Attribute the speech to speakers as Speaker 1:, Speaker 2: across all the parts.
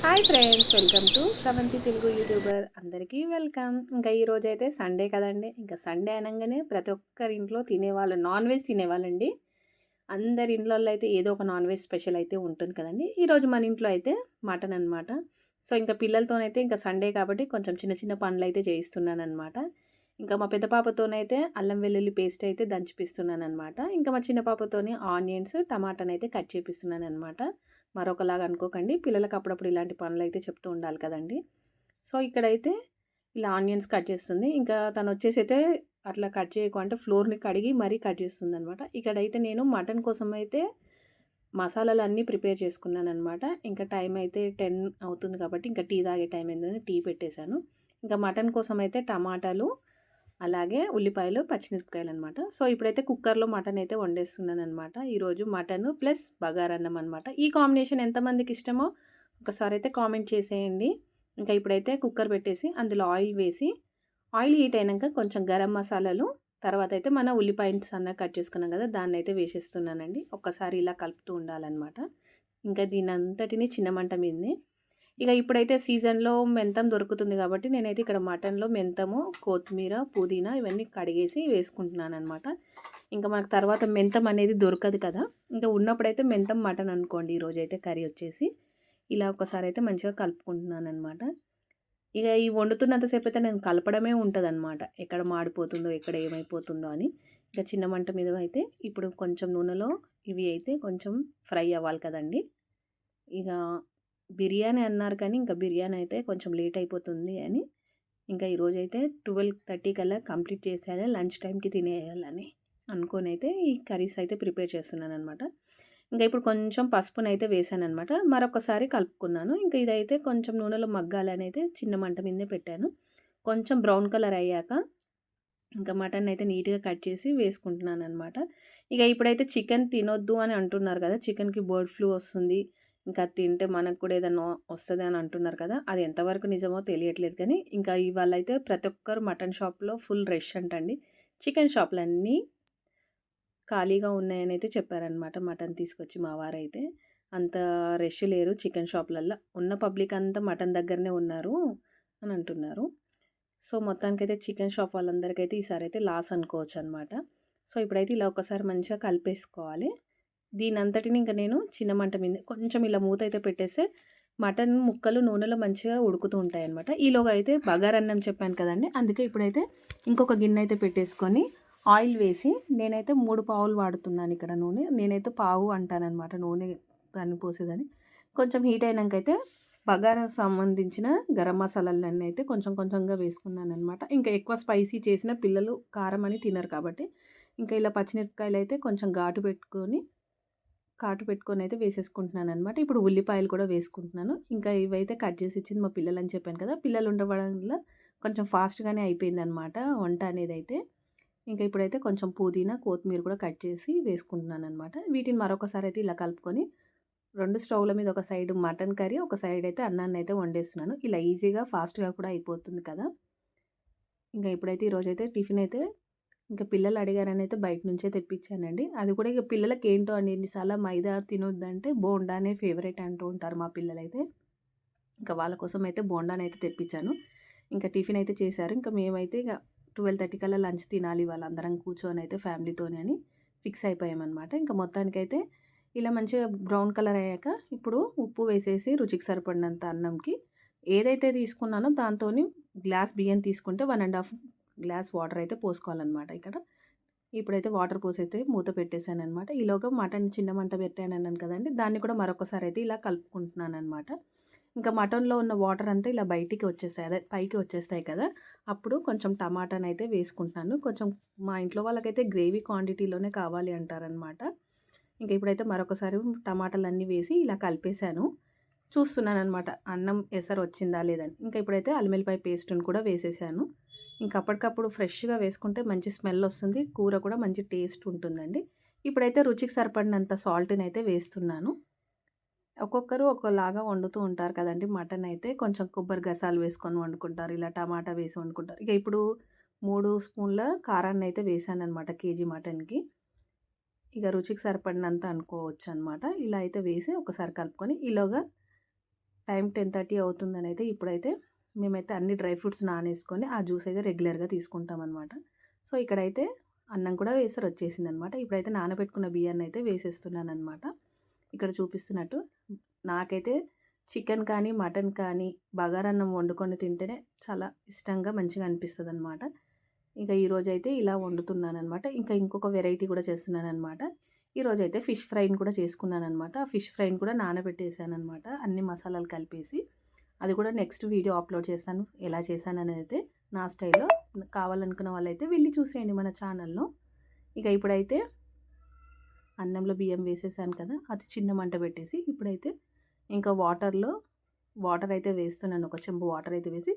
Speaker 1: Hi friends welcome to Sravanthi Telugu YouTuber అందరికీ welcome. ఇంకా ఈరోజు అయితే సండే కదండి ఇంకా సండే అనగానే ప్రతి ఒక్కరి ఇంట్లో తినేవాళ్ళు నాన్ వెజ్ తినేవాళ్ళండి. అందరి ఇంట్లో అయితే ఏదో ఒక నాన్ వెజ్ స్పెషల్ అయితే ఉంటుంది కదండి. ఈరోజు మన ఇంట్లో అయితే మటన్ అనమాట సో ఇంకా పిల్లలతోనైతే ఇంకా సండే కాబట్టి కొంచెం చిన్న చిన్న పనులు అయితే చేయిస్తున్నాను అనమాట ఇంకా మా పెద్ద పాపతోనైతే అల్లం వెల్లుల్లి పేస్ట్ అయితే దంచిపిస్తున్నాను అనమాట ఇంకా మా చిన్న పాపతోని ఆనియన్స్ టమాటాని అయితే కట్ చేపిస్తున్నాను అనమాట మరొకలాగా అనుకోకండి. పిల్లలకు అప్పుడప్పుడు ఇలాంటి పనులు అయితే చెప్తూ ఉండాలి కదండి. సో ఇక్కడైతే ఇలా ఆనియన్స్ కట్ చేస్తుంది. ఇంకా తను వచ్చేసి అయితే అట్లా కట్ చేయకు అంటే ఫ్లోర్ని కడిగి మరీ కట్ చేస్తుంది అనమాట ఇక్కడైతే నేను మటన్ కోసం అయితే మసాలాలు అన్నీ ప్రిపేర్ చేసుకున్నాను అనమాట ఇంకా టైం అయితే టెన్ అవుతుంది కాబట్టి ఇంకా టీ తాగే టైం అయిందని టీ పెట్టేశాను. ఇంకా మటన్ కోసం అయితే టమాటాలు అలాగే ఉల్లిపాయలు పచ్చిమిరపకాయలు అనమాట సో ఇప్పుడైతే కుక్కర్లో మటన్ అయితే వండేస్తున్నాను అనమాట ఈరోజు మటన్ ప్లస్ బగారన్నం అనమాట. ఈ కాంబినేషన్ ఎంతమందికి ఇష్టమో ఒకసారి అయితే కామెంట్ చేసేయండి. ఇంకా ఇప్పుడైతే కుక్కర్ పెట్టేసి అందులో ఆయిల్ వేసి ఆయిల్ హీట్ అయినాక కొంచెం గరం మసాలాలు తర్వాత అయితే మన ఉల్లిపాయలు సన్నగా కట్ చేసుకున్నాం కదా దాన్ని అయితే వేసేస్తున్నానండి. ఒక్కసారి ఇలా కలుపుతూ ఉండాలన్నమాట ఇంకా దీని అంతటిని చిన్న మంట మీదనే ఇక ఇప్పుడైతే సీజన్లో మెంతం దొరుకుతుంది కాబట్టి నేనైతే ఇక్కడ మటన్లో మెంతము కొత్తిమీర పుదీనా ఇవన్నీ కడిగేసి వేసుకుంటున్నాను అనమాట ఇంకా మనకు తర్వాత మెంతం అనేది దొరకదు కదా. ఇంకా ఉన్నప్పుడైతే మెంతం మటన్ అనుకోండి ఈరోజు అయితే కర్రీ వచ్చేసి. ఇలా ఒకసారి అయితే మంచిగా కలుపుకుంటున్నాను అనమాట ఇక ఈ వండుతున్నంతసేపు అయితే నేను కలపడమే ఉంటుంది అనమాట ఎక్కడ మాడిపోతుందో ఎక్కడ ఏమైపోతుందో అని. ఇంకా చిన్న మంట మీద అయితే ఇప్పుడు కొంచెం నూనెలో ఇవి అయితే కొంచెం ఫ్రై అవ్వాలి కదండి. ఇక బిర్యానీ అన్నారు కానీ ఇంకా బిర్యానీ అయితే కొంచెం లేట్ అయిపోతుంది అని. ఇంకా ఈరోజు అయితే ట్వెల్వ్ థర్టీ కల్లా కంప్లీట్ చేసేయాలి లంచ్ టైంకి తినేయాలని అనుకొని అయితే ఈ కర్రీస్ అయితే ప్రిపేర్ చేస్తున్నాను అనమాట ఇంకా ఇప్పుడు కొంచెం పసుపును అయితే వేసాను అనమాట మరొకసారి కలుపుకున్నాను. ఇంకా ఇదైతే కొంచెం నూనెలో మగ్గాలని అయితే చిన్న మంట మీదే పెట్టాను. కొంచెం బ్రౌన్ కలర్ అయ్యాక ఇంకా మటన్ అయితే నీట్గా కట్ చేసి వేసుకుంటున్నాను అనమాట ఇక ఇప్పుడైతే చికెన్ తినొద్దు అని అంటున్నారు కదా చికెన్కి బర్డ్ ఫ్లూ వస్తుంది ఇంకా తింటే మనకు కూడా ఏదైనా వస్తుంది అని అంటున్నారు కదా అది ఎంతవరకు నిజమో తెలియట్లేదు కానీ ఇంకా ఇవాళ అయితే ప్రతి ఒక్కరు మటన్ షాప్లో ఫుల్ రష్ అంటండి. చికెన్ షాప్లన్నీ ఖాళీగా ఉన్నాయని అయితే చెప్పారనమాట మటన్ తీసుకొచ్చి మా వారైతే. అంత రష్ లేరు చికెన్ షాప్లలో ఉన్న పబ్లిక్ అంతా మటన్ దగ్గరనే ఉన్నారు అని అంటున్నారు. సో మొత్తానికైతే చికెన్ షాప్ వాళ్ళందరికైతే ఈసారి అయితే లాస్ అనుకోవచ్చు అనమాట సో ఇప్పుడైతే ఇలా ఒకసారి మంచిగా కలిపేసుకోవాలి. దీని అంతటిని ఇంకా నేను చిన్న మంట మీద కొంచెం ఇలా మూత అయితే పెట్టేస్తే మటన్ ముక్కలు నూనెలో మంచిగా ఉడుకుతూ ఉంటాయి అనమాట ఈలోగా అయితే బగారన్నం చెప్పాను కదండి అందుకే ఇప్పుడైతే ఇంకొక గిన్నె అయితే పెట్టేసుకొని ఆయిల్ వేసి నేనైతే మూడు పావులు వాడుతున్నాను ఇక్కడ నూనె. నేనైతే పావు అంటానమాట నూనె దాన్ని పోసేదని. కొంచెం హీట్ అయినాకైతే బగారా సంబంధించిన గరం మసాలాలన్నీ అయితే కొంచెం కొంచెంగా వేసుకున్నాను అనమాట ఇంకా ఎక్కువ స్పైసీ చేసిన పిల్లలు కారం అని తినరు కాబట్టి ఇంకా ఇలా పచ్చిమిరపకాయలు అయితే కొంచెం ఘాటు పెట్టుకొని కాటు పెట్టుకొని అయితే వేసేసుకుంటున్నాను అనమాట ఇప్పుడు ఉల్లిపాయలు కూడా వేసుకుంటున్నాను. ఇంకా ఇవైతే కట్ చేసి ఇచ్చింది మా పిల్లలు అని చెప్పాను కదా పిల్లలు ఉండడం వల్ల కొంచెం ఫాస్ట్గానే అయిపోయింది అనమాట వంట అనేది అయితే ఇంకా ఇప్పుడైతే కొంచెం పుదీనా కొత్తిమీర కూడా కట్ చేసి వేసుకుంటున్నాను అనమాట వీటిని మరొకసారి అయితే ఇలా కలుపుకొని రెండు స్టవ్ల మీద ఒక సైడ్ మటన్ కర్రీ ఒక సైడ్ అయితే అన్నాన్ని అయితే వండేస్తున్నాను. ఇలా ఈజీగా ఫాస్ట్గా కూడా అయిపోతుంది కదా. ఇంకా ఇప్పుడైతే ఈరోజైతే టిఫిన్ అయితే ఇంకా పిల్లలు అడిగారని అయితే బయట నుంచే తెప్పించానండి. అది కూడా ఇక పిల్లలకి ఏంటో అండి ఎన్నిసార్లు మైదా తినొద్దంటే బోండానే ఫేవరెట్ అంటూ ఉంటారు మా పిల్లలైతే. ఇంకా వాళ్ళ కోసం అయితే బోండాని అయితే తెప్పించాను. ఇంకా టిఫిన్ అయితే చేశారు. ఇంకా మేమైతే ఇక ట్వెల్వ్ థర్టీ కల్లా లంచ్ తినాలి వాళ్ళందరం కూర్చొని అయితే ఫ్యామిలీతోనే అని ఫిక్స్ అయిపోయామన్నమాట. ఇంకా మొత్తానికైతే ఇలా మంచిగా బ్రౌన్ కలర్ అయ్యాక ఇప్పుడు ఉప్పు వేసేసి రుచికి సరిపడినంత అన్నంకి ఏదైతే తీసుకున్నానో దాంతో గ్లాస్ బియ్యం తీసుకుంటే one and half glass water అయితే పోసుకోవాలన్నమాట ఇక్కడ. ఇప్పుడైతే వాటర్ పోసైతే మూత పెట్టేశాను అనమాట ఈలోగా మటన్ చిన్న మంట పెట్టాను అన్నాను కదండి దాన్ని కూడా మరొకసారి అయితే ఇలా కలుపుకుంటున్నాను అనమాట ఇంకా మటన్లో ఉన్న వాటర్ అంతా ఇలా బయటికి వచ్చేస్తాయి అదే పైకి వచ్చేస్తాయి కదా. అప్పుడు కొంచెం టమాటాని అయితే వేసుకుంటున్నాను. కొంచెం మా ఇంట్లో వాళ్ళకైతే గ్రేవీ క్వాంటిటీలోనే కావాలి అంటారనమాట ఇంకా ఇప్పుడైతే మరొకసారి టమాటాలన్నీ వేసి ఇలా కలిపేశాను. చూస్తున్నాను అనమాట అన్నం ఎసరు వచ్చిందా లేదని ఇంకా ఇప్పుడైతే అల్లిమిల్లిపాయ పేస్ట్ని కూడా వేసేసాను. ఇంకా అప్పటికప్పుడు ఫ్రెష్గా వేసుకుంటే మంచి స్మెల్ వస్తుంది కూర కూడా మంచి టేస్ట్ ఉంటుందండి. ఇప్పుడైతే రుచికి సరిపడినంత సాల్ట్ని అయితే వేస్తున్నాను. ఒక్కొక్కరు ఒకలాగా వండుతూ ఉంటారు కదండి మటన్ అయితే కొంచెం కొబ్బరి గసాలు వేసుకొని వండుకుంటారు ఇలా టమాటా వేసి వండుకుంటారు. ఇక ఇప్పుడు మూడు స్పూన్ల కారాన్ని అయితే వేసాను అనమాట కేజీ మటన్కి. ఇక రుచికి సరిపడినంత అనుకోవచ్చు అనమాట ఇలా అయితే వేసి ఒకసారి కలుపుకొని ఈలోగా టైం టెన్ థర్టీ అవుతుందని అయితే ఇప్పుడైతే మేమైతే అన్ని డ్రై ఫ్రూట్స్ నానేసుకొని ఆ జ్యూస్ అయితే రెగ్యులర్గా తీసుకుంటాం అనమాట సో ఇక్కడైతే అన్నం కూడా వేసారు వచ్చేసింది అనమాట ఇప్పుడైతే నానబెట్టుకున్న బియ్యాన్ని అయితే వేసేస్తున్నాను అనమాట ఇక్కడ చూపిస్తున్నట్టు నాకైతే చికెన్ కానీ మటన్ కానీ బగారన్నం వండుకొని తింటేనే చాలా ఇష్టంగా మంచిగా అనిపిస్తుంది అనమాట ఇంకా ఈరోజు అయితే ఇలా వండుతున్నాను అనమాట ఇంకా ఇంకొక వెరైటీ కూడా చేస్తున్నాను అనమాట ఈరోజు అయితే ఫిష్ ఫ్రైని కూడా చేసుకున్నాను అనమాట ఆ ఫిష్ ఫ్రైని కూడా నానబెట్టేసాను అనమాట అన్ని మసాలాలు కలిపేసి. అది కూడా నెక్స్ట్ వీడియో అప్లోడ్ చేస్తాను. ఎలా చేశాను అనేది అయితే నా స్టైల్లో. కావాలనుకున్న వాళ్ళైతే వెళ్ళి చూసేయండి మన ఛానల్లో. ఇక ఇప్పుడైతే అన్నంలో బియ్యం వేసేసాను కదా అది చిన్న మంట పెట్టేసి ఇప్పుడైతే ఇంకా వాటర్లో వాటర్ అయితే వేస్తున్నాను. ఒక చెంబు వాటర్ అయితే వేసి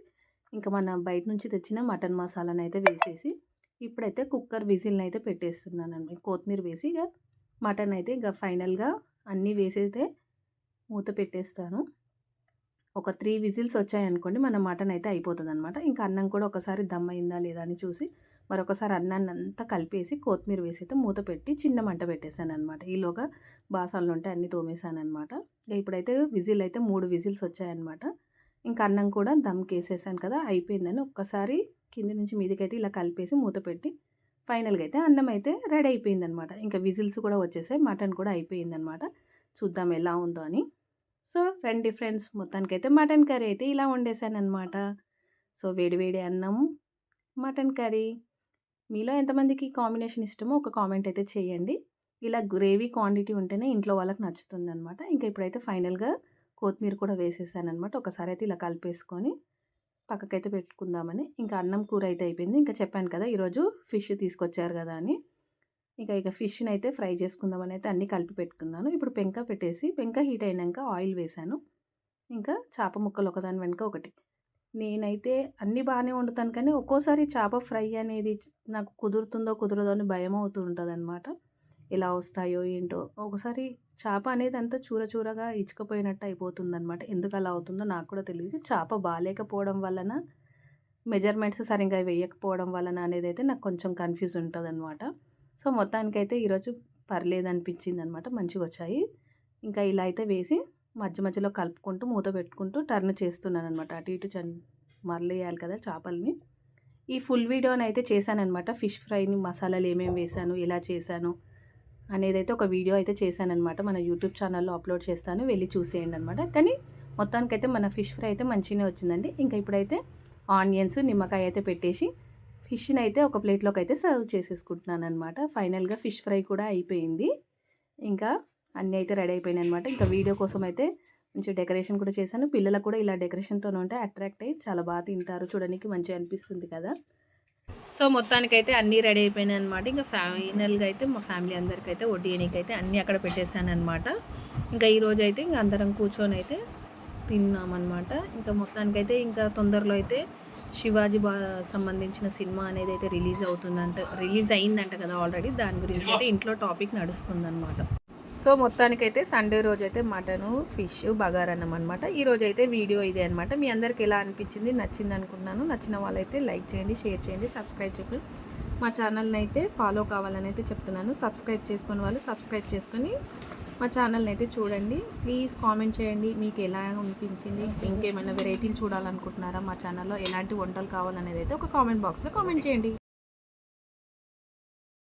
Speaker 1: ఇంకా మన బయట నుంచి తెచ్చిన మటన్ మసాలాను అయితే వేసేసి ఇప్పుడైతే కుక్కర్ విజిల్ని అయితే పెట్టేస్తున్నాను. కొత్తిమీర వేసి ఇక మటన్ అయితే ఇక ఫైనల్గా అన్నీ వేసైతే మూత పెట్టేస్తాను. ఒక త్రీ విజిల్స్ వచ్చాయనుకోండి మన మటన్ అయితే అయిపోతుంది అనమాట ఇంకా అన్నం కూడా ఒకసారి దమ్ అయిందా లేదా అని చూసి మరొకసారి అన్నాన్ని అంతా కలిపేసి కొత్తిమీర వేసి అయితే మూత పెట్టి చిన్న మంట పెట్టేశాను అనమాట ఈలోగా బాసాలు ఉంటే అన్నీ తోమేశాను అనమాట ఇప్పుడైతే విజిల్ అయితే మూడు విజిల్స్ వచ్చాయన్నమాట. ఇంకా అన్నం కూడా దమ్కి వేసేసాను కదా అయిపోయిందని ఒక్కసారి కింది నుంచి మీదకైతే ఇలా కలిపేసి మూత పెట్టి ఫైనల్గా అయితే అన్నం అయితే రెడీ అయిపోయిందనమాట ఇంకా విజిల్స్ కూడా వచ్చేసాయి మటన్ కూడా అయిపోయిందనమాట చూద్దాం ఎలా ఉందో అని. సో రండి ఫ్రెండ్స్ మొత్తానికైతే మటన్ కర్రీ అయితే ఇలా వండేసాను అనమాట సో వేడివేడి అన్నం మటన్ కర్రీ. మీలో ఎంతమందికి కాంబినేషన్ ఇష్టమో ఒక కామెంట్ అయితే చేయండి. ఇలా గ్రేవీ క్వాంటిటీ ఉంటేనే ఇంట్లో వాళ్ళకి నచ్చుతుంది అనమాట ఇంకా ఇప్పుడైతే ఫైనల్గా కొత్తిమీర కూడా వేసేసాను అనమాట ఒకసారి అయితే ఇలా కలిపేసుకొని పక్కకైతే పెట్టుకుందామని. ఇంకా అన్నం కూర అయితే అయిపోయింది. ఇంకా చెప్పాను కదా ఈరోజు ఫిష్ తీసుకొచ్చారు కదా అని. ఇక ఇక ఫిష్ని అయితే ఫ్రై చేసుకుందామని అయితే అన్నీ కలిపి పెట్టుకున్నాను. ఇప్పుడు పెంక పెట్టేసి పెంక హీట్ అయినాక ఆయిల్ వేసాను. ఇంకా చేప ముక్కలు ఒకదాని వెనుక ఒకటి. నేనైతే అన్నీ బాగానే వండుతాను కానీ ఒక్కోసారి చేప ఫ్రై అనేది నాకు కుదురుతుందో కుదరదో అని భయం అవుతూ ఉంటుంది అనమాట ఎలా వస్తాయో ఏంటో. ఒకసారి చేప అనేది అంతా చూర చూరగా ఇచ్చుకపోయినట్టు అయిపోతుంది అనమాట ఎందుకు అలా అవుతుందో నాకు కూడా తెలియదు. చేప బాగాలేకపోవడం వలన మెజర్మెంట్స్ సరిగ్గా వేయకపోవడం వలన అనేది అయితే నాకు కొంచెం కన్ఫ్యూజ్ ఉంటుంది అనమాట సో మొత్తానికైతే ఈరోజు పర్లేదు అనిపించింది అనమాట మంచిగా వచ్చాయి ఇంకా ఇలా అయితే వేసి మధ్య మధ్యలో కలుపుకుంటూ మూత పెట్టుకుంటూ టర్న్ చేస్తున్నాను అనమాట అటు ఇటు చన్ మరలేయాలి కదా చేపల్ని. ఈ ఫుల్ వీడియోని అయితే చేశానమాట ఫిష్ ఫ్రైని మసాలాలు ఏమేమి వేశాను ఎలా చేశాను అనేది అయితే ఒక వీడియో అయితే చేశానమాట మన యూట్యూబ్ ఛానల్లో అప్లోడ్ చేస్తాను వెళ్ళి చూసేయండి అనమాట కానీ మొత్తానికైతే మన ఫిష్ ఫ్రై అయితే మంచిగానే వచ్చిందండి. ఇంకా ఇప్పుడైతే ఆనియన్స్ నిమ్మకాయ అయితే పెట్టేసి ఫిష్ని అయితే ఒక ప్లేట్లోకి అయితే సర్వ్ చేసేసుకుంటున్నాను అనమాట ఫైనల్గా ఫిష్ ఫ్రై కూడా అయిపోయింది. ఇంకా అన్నీ అయితే రెడీ అయిపోయినాయి అనమాట ఇంకా వీడియో కోసం అయితే మంచి డెకరేషన్ కూడా చేశాను. పిల్లలకు కూడా ఇలా డెకరేషన్తో ఉంటే అట్రాక్ట్ అయ్యి చాలా బాగా తింటారు. చూడడానికి మంచిగా అనిపిస్తుంది కదా. సో మొత్తానికైతే అన్నీ రెడీ అయిపోయినాయి అనమాట ఇంకా ఫైనల్గా అయితే మా ఫ్యామిలీ అందరికీ అయితే వడ్డీయనికి అయితే అన్నీ అక్కడ పెట్టేశాను అనమాట ఇంకా ఈరోజు అయితే ఇంకా అందరం కూర్చొని అయితే తిన్నామన్నమాట. ఇంకా మొత్తానికైతే ఇంకా తొందరలో అయితే శివాజీ బా సంబంధించిన సినిమా అనేది అయితే రిలీజ్ అవుతుందంట రిలీజ్ అయిందంట కదా ఆల్రెడీ దాని గురించి అయితే ఇంట్లో టాపిక్ నడుస్తుందన్నమాట. సో మొత్తానికైతే సండే రోజు అయితే మటను ఫిష్ బగారన్నం అనమాట ఈరోజు అయితే వీడియో ఇదే అనమాట మీ అందరికి ఎలా అనిపించింది? నచ్చింది అనుకుంటున్నాను. నచ్చిన వాళ్ళైతే లైక్ చేయండి షేర్ చేయండి సబ్స్క్రైబ్ చేయండి. మా ఛానల్ని అయితే ఫాలో కావాలని అయితే చెప్తున్నాను. సబ్స్క్రైబ్ చేసుకుని వాళ్ళు సబ్స్క్రైబ్ చేసుకొని మా ఛానల్ని అయితే చూడండి. ప్లీజ్ కామెంట్ చేయండి. మీకు ఎలా అనిపించింది? ఇంకేమైనా వెరైటీలు చూడాలనుకుంటున్నారా మా ఛానల్లో ఎలాంటి వంటలు కావాలనేది అయితే ఒక కామెంట్ బాక్స్లో కామెంట్ చేయండి.